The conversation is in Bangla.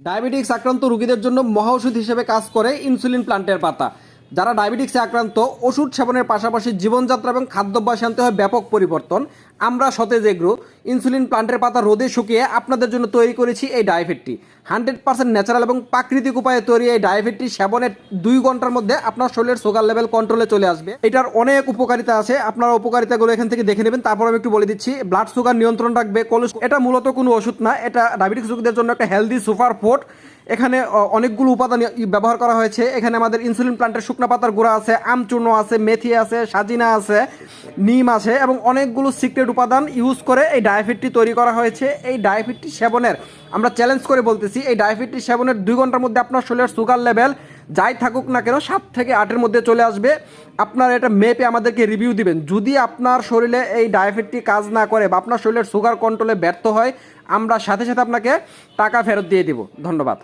ডায়াবেটিক্স আক্রান্ত রোগীদের জন্য মহা ওষুধ হিসেবে কাজ করে ইনসুলিন প্লান্টের পাতা। যারা ডায়াবেটিক্সে আক্রান্ত, ওষুধ সেবনের পাশাপাশি জীবনযাত্রা এবং খাদ্যাভ্যাসে আনতে হয় ব্যাপক পরিবর্তন। আমরা সতেজ এগ্রো, ইনসুলিন প্লান্টের পাতা রোদে শুকিয়ে আপনাদের জন্য তৈরি করেছি এই ডায়াফেটটি। হান্ড্রেড পার্সেন্ট ন্যাচারাল এবং প্রাকৃতিক উপায়ে তৈরি এই ডায়াবেটটি সেবনের দুই ঘণ্টার মধ্যে আপনার শরীরের সুগার লেভেল কন্ট্রোলে চলে আসবে। এটার অনেক উপকারিতা আছে, আপনার উপকারিতাগুলো এখান থেকে দেখে নেবেন। তারপর আমি একটু বলে দিচ্ছি ব্লাড সুগার নিয়ন্ত্রণ রাখবে কোলেস্ট্রল এটা মূলত কোনো ওষুধ না, এটা ডায়াবেটিক্স রোগীদের জন্য একটা হেলদি সুপার ফুড এখানে অনেকগুলো উপাদান ব্যবহার করা হয়েছে। এখানে আমাদের ইনসুলিন প্লান্টের শুকনা পাতার গুঁড়া আছে, আমচূর্ণ আছে, মেথি আছে, সাজিনা আছে, নিম আছে এবং অনেকগুলো সিক্রেট উপাদান ইউজ করে এই ডায়াফিটটি তৈরি করা হয়েছে। এই ডায়াফিটটি সেবনের, আমরা চ্যালেঞ্জ করে বলতেছি, এই ডায়াফিটটি সেবনের দুই ঘণ্টার মধ্যে আপনার শরীরের সুগার লেভেল যাই থাকুক না কেন সাত থেকে আটের মধ্যে চলে আসবে। আপনার এটা মেপে আমাদেরকে রিভিউ দিবেন। যদি আপনার শরীরে এই ডায়াবেটিস কাজ না করে বা আপনার শরীরের সুগার কন্ট্রোলে ব্যর্থ হয়, আমরা সাথে সাথে আপনাকে টাকা ফেরত দিয়ে দিব। ধন্যবাদ।